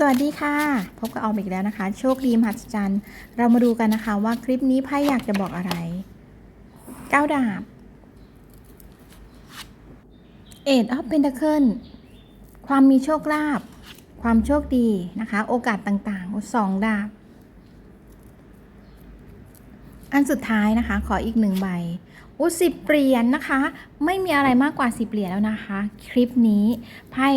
สวัสดีค่ะ พบกับออมอีกแล้วนะคะ โชคดีมหัศจรรย์ เรามาดูกันนะคะว่าคลิปนี้ไพ่อยากจะบอกอะไรเก้าดาบเอ็ดออฟเพน t เคิลความมีโชคลาภความโชคดีนะคะ โอกาสต่างๆสองดาบ อันสุดท้ายนะคะ ขออีกหนึ่งใบอุ้สิบเหรียญนะคะ ไม่มีอะไรมากกว่าสิบเหรียญแล้วนะคะ คลิปนี้ไพ่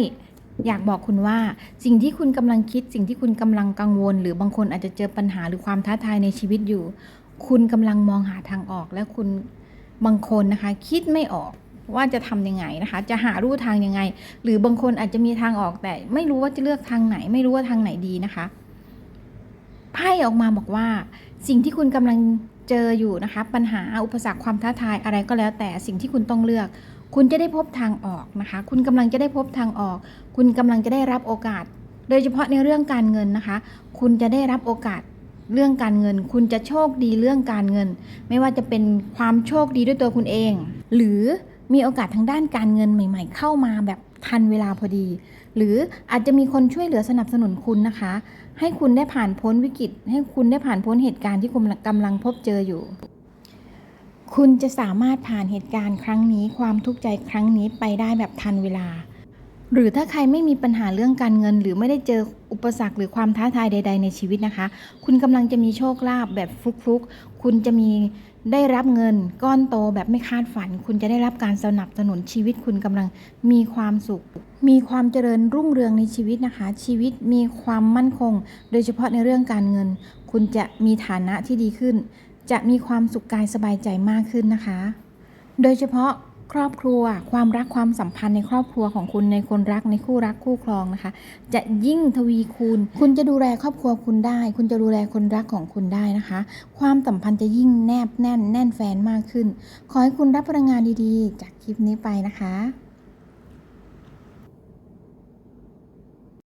อยากบอกคุณว่าสิ่งที่คุณกำลังคิด สิ่งที่คุณกำลังกังวล หรือบางคนอาจจะเจอปัญหาหรือความท้าทายในชีวิตอยู่ คุณกำลังมองหาทางออก และคุณบางคนนะคะ คิดไม่ออกว่าจะทำยังไงนะคะ จะหารูทางยังไง หรือบางคนอาจจะมีทางออกแต่ ไม่รู้ว่าจะเลือกทางไหน ไม่รู้ว่าทางไหนดีนะคะไพ่ออกมาบอกว่า สิ่งที่คุณกำลังเจออยู่นะคะ ปัญหาอุปสรรคความท้าทายอะไรก็แล้วแต่สิ่งที่คุณต้องเลือก คุณจะได้พบทางออกนะคะ คุณกำลังจะได้พบทางออก คุณกำลังจะได้รับโอกาส โดยเฉพาะในเรื่องการเงินนะคะ คุณจะได้รับโอกาสเรื่องการเงิน คุณจะโชคดีเรื่องการเงิน ไม่ว่าจะเป็นความโชคดีด้วยตัวคุณเอง หรือมีโอกาสทางด้านการเงินใหม่ ๆ เข้ามาแบบทันเวลาพอดี หรืออาจจะมีคนช่วยเหลือสนับสนุนคุณนะคะ ให้คุณได้ผ่านพ้นวิกฤต ให้คุณได้ผ่านพ้นเหตุการณ์ที่คุณกำลังพบเจออยู่ คุณจะสามารถผ่านเหตุการณ์ครั้งนี้ ความทุกข์ใจครั้งนี้ไปได้แบบทันเวลา หรือถ้าใครไม่มีปัญหาเรื่องการเงิน หรือไม่ได้เจออุปสรรคหรือความท้าทายใด ๆ ในชีวิตนะคะ คุณกำลังจะมีโชคลาภแบบฟลุกๆ คุณจะมีได้รับเงินก้อนโตแบบไม่คาดฝัน คุณจะได้รับการสนับสนุนชีวิต คุณกำลังมีความสุข มีความเจริญรุ่งเรืองในชีวิตนะคะ ชีวิตมีความมั่นคง โดยเฉพาะในเรื่องการเงิน คุณจะมีฐานะที่ดีขึ้น จะมีความสุขกายสบายใจมากขึ้นนะคะ โดยเฉพาะครอบครัวความรักความสัมพันธ์ในครอบครัวของคุณในคนรักในคู่รักคู่ครองนะคะ จะยิ่งทวีคูณ คุณจะดูแลครอบครัวคุณได้ คุณจะดูแลคนรักของคุณได้นะคะ ความสัมพันธ์จะยิ่งแนบแน่นแน่นแฟนมากขึ้น ขอให้คุณรับพลังงานดีๆ จากคลิปนี้ไปนะคะ